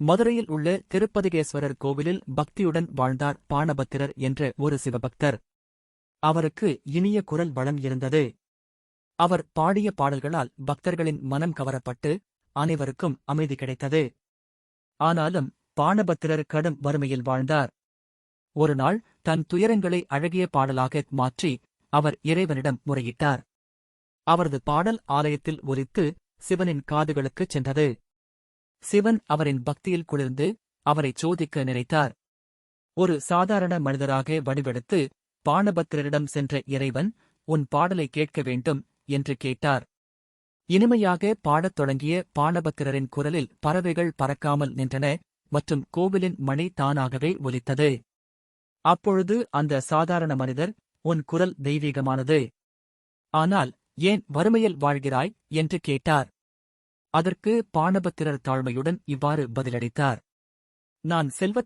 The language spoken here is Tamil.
மதுரையில் உள்ள திருப்பதிகேஸ்வரர் கோவிலில் பக்தியுடன் வாழ்ந்தார் பாணபத்திரர் என்ற ஒரு சிவபக்தர். அவருக்கு இனிய குரல் வளம் இருந்தது அவர் பாடிய பாடல்களால் பக்தர்களின் மனம் கவரப்பட்டு அனைவருக்கும் அமைதி கிடைத்தது. ஆனாலும் பாணபத்திரர் கடும் வறுமையில் வாழ்ந்தார். ஒருநாள் தன் துயரங்களை அழகிய பாடலாக மாற்றி அவர் இறைவனிடம் முறையிட்டார். அவரது பாடல் ஆலயத்தில் ஒலித்து சிவனின் காதுகளுக்குச் சென்றது. சிவன் அவரின் பக்தியில் குளிர்ந்து அவரைச் சோதிக்க நினைத்தார். ஒரு சாதாரண மனிதராக வடிவெடுத்து பாணபத்திரரிடம் சென்ற இறைவன் உன் பாடலை கேட்க வேண்டும் என்று கேட்டார். இனிமையாக பாடத் தொடங்கிய பாணபத்திரரின் குரலில் பறவைகள் பறக்காமல் நின்றன மற்றும் கோவிலின் மணி தானாகவே ஒலித்தது. அப்பொழுது அந்த சாதாரண மனிதர் உன் குரல் தெய்வீகமானது. ஆனால் ஏன் வறுமையில் வாழ்கிறாய்? என்று கேட்டார். அதற்கு பாணபத்திரர் தாழ்மையுடன் இவ்வாறு பதிலளித்தார். நான் செல்வத்